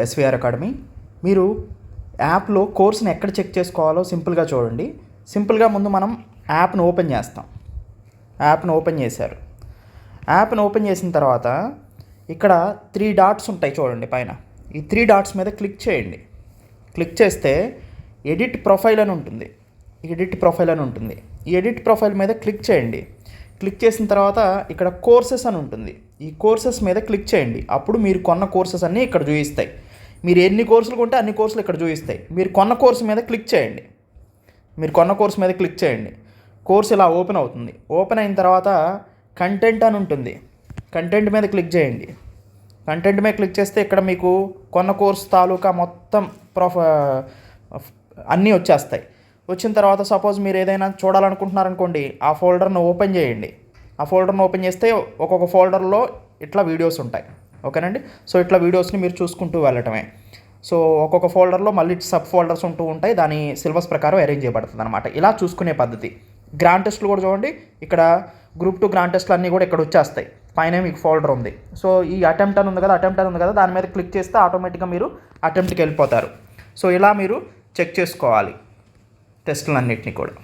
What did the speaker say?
SVR academy మీరు యాప్లో కోర్స్ని ఎక్కడ చెక్ చేసుకోవాలో సింపుల్గా చూడండి. సింపుల్గా ముందు మనం యాప్ను ఓపెన్ చేస్తాం. యాప్ను ఓపెన్ చేశారు. యాప్ను ఓపెన్ చేసిన తర్వాత ఇక్కడ త్రీ డాట్స్ ఉంటాయి చూడండి పైన. ఈ త్రీ డాట్స్ మీద క్లిక్ చేయండి. క్లిక్ చేస్తే ఎడిట్ ప్రొఫైల్ అని ఉంటుంది. ఎడిట్ ప్రొఫైల్ అని ఉంటుంది. ఈ ఎడిట్ ప్రొఫైల్ మీద క్లిక్ చేయండి. క్లిక్ చేసిన తర్వాత ఇక్కడ కోర్సెస్ అని ఉంటుంది. ఈ కోర్సెస్ మీద క్లిక్ చేయండి. అప్పుడు మీరు కొన్న కోర్సెస్ అన్నీ ఇక్కడ చూపిస్తాయి. మీరు ఎన్ని కోర్సులు కొంటే అన్ని కోర్సులు ఇక్కడ చూపిస్తాయి. మీరు కొన్న కోర్సు మీద క్లిక్ చేయండి. మీరు కొన్న కోర్సు మీద క్లిక్ చేయండి. కోర్స్ ఇలా ఓపెన్ అవుతుంది. ఓపెన్ అయిన తర్వాత కంటెంట్ అని ఉంటుంది. కంటెంట్ మీద క్లిక్ చేయండి. కంటెంట్ మీద క్లిక్ చేస్తే ఇక్కడ మీకు కొన్న కోర్స్ తాలూకా మొత్తం ప్రొఫ అన్నీ వచ్చేస్తాయి. వచ్చిన తర్వాత సపోజ్ మీరు ఏదైనా చూడాలనుకుంటున్నారనుకోండి ఆ ఫోల్డర్ను ఓపెన్ చేయండి. ఆ ఫోల్డర్ను ఓపెన్ చేస్తే ఒక్కొక్క ఫోల్డర్లో ఇట్లా వీడియోస్ ఉంటాయి. ఓకేనండి? సో ఇట్లా వీడియోస్ని మీరు చూసుకుంటూ వెళ్ళటమే. సో ఒక్కొక్క ఫోల్డర్లో మళ్ళీ సబ్ ఫోల్డర్స్ ఉంటూ ఉంటాయి. దాని సిలబస్ ప్రకారం అరేంజ్ చేయబడుతుంది అనమాట ఇలా చూసుకునే పద్ధతి. గ్రాండ్ టెస్ట్లు కూడా చూడండి. ఇక్కడ గ్రూప్ టూ గ్రాండ్ టెస్ట్లు అన్నీ కూడా ఇక్కడ వచ్చేస్తాయి. పైన మీకు ఫోల్డర్ ఉంది. సో ఈ అటెంప్ట్ అని ఉంది కదా అటెంప్ట్ అని ఉంది కదా దాని మీద క్లిక్ చేస్తే ఆటోమేటిక్గా మీరు అటెంప్ట్కి వెళ్ళిపోతారు. సో ఇలా మీరు చెక్ చేసుకోవాలి. టెస్టులన్నింటినీ కూడా.